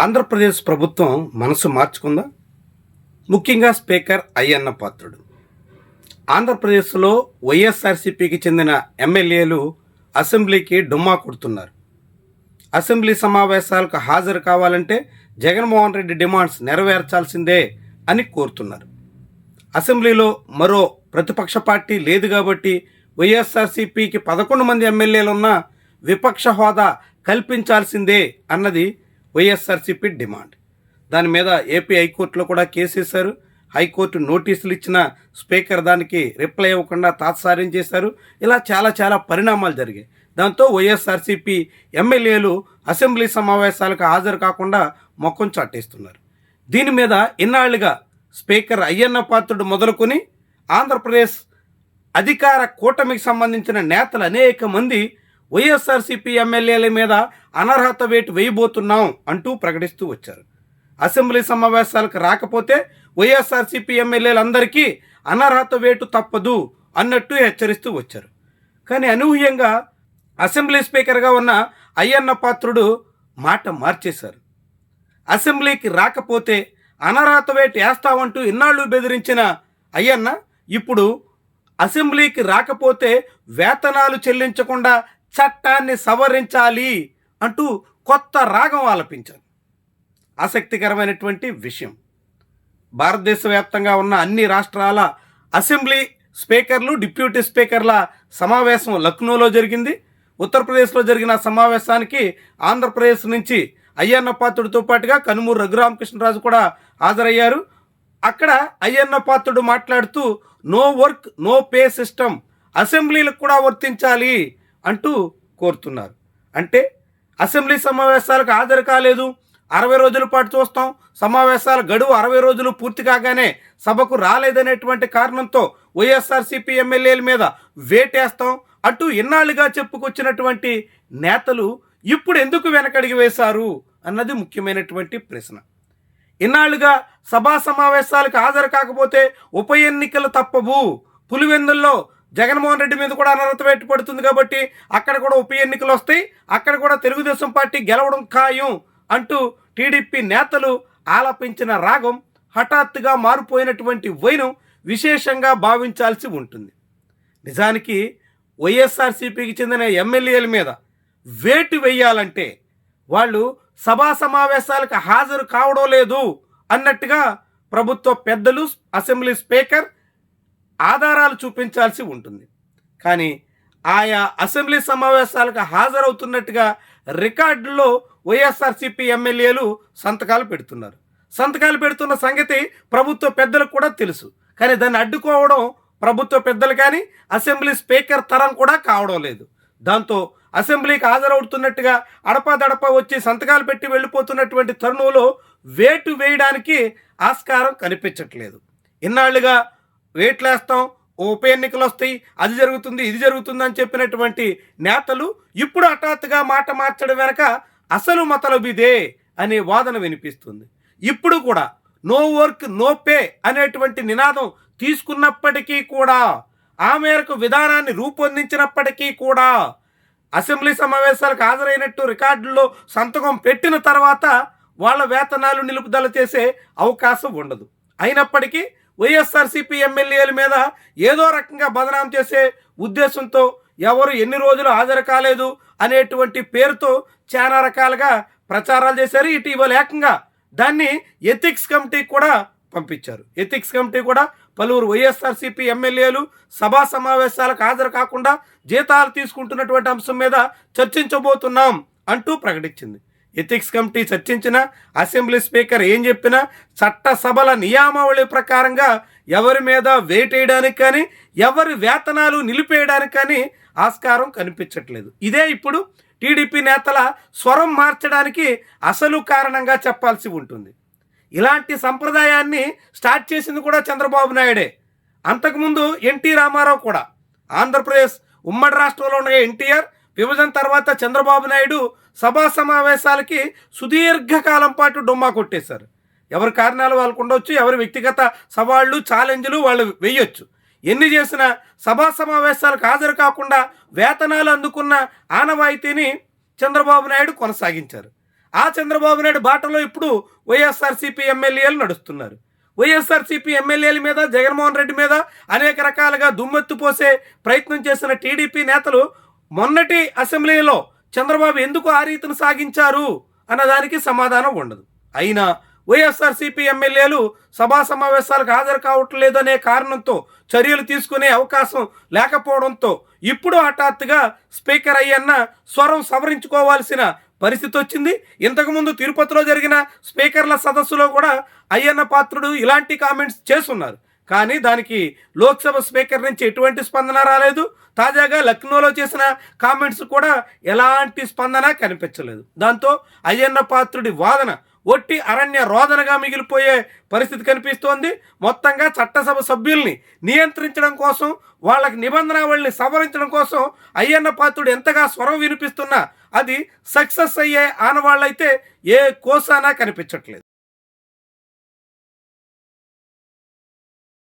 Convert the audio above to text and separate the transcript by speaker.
Speaker 1: ఆంధ్రప్రదేశ్ ప్రభుత్వం మనసు మార్చుకుందా? ముఖ్యంగా స్పీకర్ అయ్యన్న పాత్రుడు. ఆంధ్రప్రదేశ్లో వైఎస్ఆర్సీపీకి చెందిన ఎమ్మెల్యేలు అసెంబ్లీకి డుమ్మా కొడుతున్నారు. అసెంబ్లీ సమావేశాలకు హాజరు కావాలంటే జగన్మోహన్ రెడ్డి డిమాండ్స్ నెరవేర్చాల్సిందే అని కోరుతున్నారు. అసెంబ్లీలో మరో ప్రతిపక్ష పార్టీ లేదు కాబట్టి వైఎస్ఆర్సీపీకి పదకొండు మంది ఎమ్మెల్యేలున్న విపక్ష హోదా కల్పించాల్సిందే అన్నది వైఎస్ఆర్సీపీ డిమాండ్. దాని మీద ఏపీ హైకోర్టులో కూడా కేసు వేశారు. హైకోర్టు నోటీసులు ఇచ్చిన స్పీకర్ దానికి రిప్లై ఇవ్వకుండా తాత్సార్యం చేశారు. ఇలా చాలా చాలా పరిణామాలు జరిగాయి. దాంతో వైఎస్ఆర్సీపీ ఎమ్మెల్యేలు అసెంబ్లీ సమావేశాలకు హాజరు కాకుండా మొక్కం చాటేస్తున్నారు. దీని మీద ఇన్నాళ్ళుగా స్పీకర్ అయ్యన్న పాత్రుడు మొదలుకొని ఆంధ్రప్రదేశ్ అధికార కూటమికి సంబంధించిన నేతలు అనేక మంది వైఎస్ఆర్సీపీ ఎమ్మెల్యేల మీద అనర్హత వేటు వేయబోతున్నాం అంటూ ప్రకటిస్తూ వచ్చారు. అసెంబ్లీ సమావేశాలకు రాకపోతే వైఎస్ఆర్సీపీ ఎమ్మెల్యేలందరికీ అనర్హత వేటు తప్పదు అన్నట్టు హెచ్చరిస్తూ వచ్చారు. కానీ అనూహ్యంగా అసెంబ్లీ స్పీకర్గా ఉన్న అయ్యన్న పాత్రుడు మాట మార్చేశారు. అసెంబ్లీకి రాకపోతే అనర్హత వేటు వేస్తామంటూ ఇన్నాళ్ళు బెదిరించిన అయ్యన్న ఇప్పుడు అసెంబ్లీకి రాకపోతే వేతనాలు చెల్లించకుండా చట్టాన్ని సవరించాలి అంటూ కొత్త రాగం ఆలపించారు. ఆసక్తికరమైనటువంటి విషయం. భారతదేశ వ్యాప్తంగా ఉన్న అన్ని రాష్ట్రాల అసెంబ్లీ స్పీకర్లు డిప్యూటీ స్పీకర్ల సమావేశం లక్నోలో జరిగింది. ఉత్తరప్రదేశ్లో జరిగిన సమావేశానికి ఆంధ్రప్రదేశ్ నుంచి అయ్యన్న పాత్రుడితో పాటుగా కనుమూరు రఘురామకృష్ణరాజు కూడా హాజరయ్యారు. అక్కడ అయ్యన్న పాత్రుడు మాట్లాడుతూ no work no pay system. అసెంబ్లీలకు కూడా వర్తించాలి. అంటూ కోరుతున్నారు. అంటే అసెంబ్లీ సమావేశాలకు హాజరు కాలేదు. అరవై రోజుల పాటు చూస్తాం. సమావేశాల గడువు అరవై రోజులు పూర్తి కాగానే సభకు రాలేదనేటువంటి కారణంతో వైఎస్ఆర్సీపీ ఎమ్మెల్యేల మీద వేటేస్తాం. అంటూ ఇన్నాళ్ళుగా చెప్పుకొచ్చినటువంటి నేతలు ఇప్పుడు ఎందుకు వెనకడిగి వేశారు అన్నది ముఖ్యమైనటువంటి ప్రశ్న. ఇన్నాళ్ళుగా సభా సమావేశాలకు హాజరు కాకపోతే ఉప ఎన్నికలు తప్పవు. పులివెందుల్లో జగన్మోహన్ రెడ్డి మీద కూడా అనర్హత వేటు పడుతుంది కాబట్టి అక్కడ కూడా ఉప ఎన్నికలు వస్తాయి. అక్కడ కూడా తెలుగుదేశం పార్టీ గెలవడం ఖాయం అంటూ టీడీపీ నేతలు ఆలపించిన రాగం హఠాత్తుగా మారిపోయినటువంటి వైను విశేషంగా భావించాల్సి ఉంటుంది. నిజానికి వైఎస్ఆర్సీపీకి చెందిన ఎమ్మెల్యేల మీద వేటు వేయాలంటే వాళ్ళు సభా సమావేశాలకు హాజరు కావడం లేదు అన్నట్టుగా ప్రభుత్వ పెద్దలు అసెంబ్లీ స్పీకర్ ఆధారాలు చూపించాల్సి ఉంటుంది. కానీ ఆయా అసెంబ్లీ సమావేశాలకు హాజరవుతున్నట్టుగా రికార్డుల్లో వైఎస్ఆర్సీపీ ఎమ్మెల్యేలు సంతకాలు పెడుతున్నారు. సంతకాలు పెడుతున్న సంగతి ప్రభుత్వ పెద్దలకు కూడా తెలుసు. కానీ దాన్ని అడ్డుకోవడం ప్రభుత్వ పెద్దలు కానీ అసెంబ్లీ స్పీకర్ తరం కూడా కావడం లేదు. దాంతో అసెంబ్లీకి హాజరవుతున్నట్టుగా అడపాదడప వచ్చి సంతకాలు పెట్టి వెళ్ళిపోతున్నటువంటి తరుణంలో వేటు వేయడానికి ఆస్కారం కనిపించట్లేదు. ఇన్నాళ్ళుగా వేట్లేస్తాం ఉప ఎన్నికలు వస్తాయి అది జరుగుతుంది ఇది జరుగుతుంది అని చెప్పినటువంటి నేతలు ఇప్పుడు హఠాత్తుగా మాట మార్చడం వెనక అసలు మతలబిదే అనే వాదన వినిపిస్తుంది. ఇప్పుడు కూడా నో వర్క్ నో పే అనేటువంటి నినాదం తీసుకున్నప్పటికీ కూడా ఆ మేరకు విధానాన్ని రూపొందించినప్పటికీ కూడా అసెంబ్లీ సమావేశాలకు హాజరైనట్టు రికార్డుల్లో సంతకం పెట్టిన తర్వాత వాళ్ళ వేతనాలు నిలుపుదల చేసే అవకాశం ఉండదు. అయినప్పటికీ వైఎస్ఆర్సీపీ ఎమ్మెల్యేల మీద ఏదో రకంగా బదనాం చేసే ఉద్దేశంతో ఎవరు ఎన్ని రోజులు హాజరు కాలేదు అనేటువంటి పేరుతో చాలా రకాలుగా ప్రచారాలు చేశారు. ఇటీవల ఏకంగా దాన్ని ఎథిక్స్ కమిటీ కూడా పంపించారు. ఎథిక్స్ కమిటీ కూడా పలువురు వైఎస్ఆర్సీపీ ఎమ్మెల్యేలు సభా సమావేశాలకు హాజరు కాకుండా జీతాలు తీసుకుంటున్నటువంటి అంశం మీద చర్చించబోతున్నాం అంటూ ప్రకటించింది. ఎథిక్స్ కమిటీ చర్చించిన అసెంబ్లీ స్పీకర్ ఏం చెప్పినా చట్టసభల నియామావళి ప్రకారంగా ఎవరి మీద వేటేయడానికి కానీ ఎవరి వేతనాలు నిలిపేయడానికి కానీ ఆస్కారం కనిపించట్లేదు. ఇదే ఇప్పుడు టీడీపీ నేతల స్వరం మార్చడానికి అసలు కారణంగా చెప్పాల్సి ఉంటుంది. ఇలాంటి సంప్రదాయాన్ని స్టార్ట్ చేసింది కూడా చంద్రబాబు నాయుడే. అంతకుముందు ఎన్టీ రామారావు కూడా ఆంధ్రప్రదేశ్ ఉమ్మడి రాష్ట్రంలో ఉన్న ఎన్టీఆర్ విభజన తర్వాత చంద్రబాబు నాయుడు సభా సమావేశాలకి సుదీర్ఘకాలం పాటు డొమ్మా కొట్టేశారు. ఎవరి కారణాలు వాళ్ళకు ఉండొచ్చు ఎవరి వ్యక్తిగత సవాళ్ళు ఛాలెంజ్లు వాళ్ళు వేయొచ్చు. ఎన్ని చేసినా సభా సమావేశాలకు హాజరు కాకుండా వేతనాలు అందుకున్న ఆనవాయితీని చంద్రబాబు నాయుడు కొనసాగించారు. ఆ చంద్రబాబు నాయుడు బాటలో ఇప్పుడు వైఎస్ఆర్సీపీ ఎమ్మెల్యేలు నడుస్తున్నారు. వైఎస్ఆర్సీపీ ఎమ్మెల్యేల మీద జగన్మోహన్ రెడ్డి మీద అనేక రకాలుగా దుమ్మెత్తు పోసే ప్రయత్నం చేసిన టీడీపీ నేతలు మొన్నటి అసెంబ్లీలో చంద్రబాబు ఎందుకు ఆ రీతిని సాగించారు అన్నదానికి సమాధానం ఉండదు. అయినా వైఎస్ఆర్సీపీ ఎమ్మెల్యేలు సభా సమావేశాలకు హాజరు కావటం లేదనే కారణంతో చర్యలు తీసుకునే అవకాశం లేకపోవడంతో ఇప్పుడు హఠాత్తుగా స్పీకర్ అయ్యన్న స్వరం సవరించుకోవాల్సిన పరిస్థితి వచ్చింది. ఇంతకుముందు తిరుపతిలో జరిగిన స్పీకర్ల సదస్సులో కూడా అయ్యన్న పాత్రుడు ఇలాంటి కామెంట్స్ చేస్తున్నారు. కానీ దానికి లోక్సభ స్పీకర్ నుంచి ఎటువంటి స్పందన రాలేదు. తాజాగా లక్నోలో చేసిన కామెంట్స్ కూడా ఎలాంటి స్పందన కనిపించలేదు. దాంతో అయ్యన్న పాత్రుడి వాదన ఒట్టి అరణ్య రోదనగా మిగిలిపోయే పరిస్థితి కనిపిస్తోంది. మొత్తంగా చట్టసభ సభ్యుల్ని నియంత్రించడం కోసం వాళ్ళకి నిబంధనావళిని సవరించడం కోసం అయ్యన్న పాత్రుడు ఎంతగా స్వరం వినిపిస్తున్నా అది సక్సెస్ అయ్యే ఆనవాళ్ళైతే ఏ కోసానా కనిపించట్లేదు.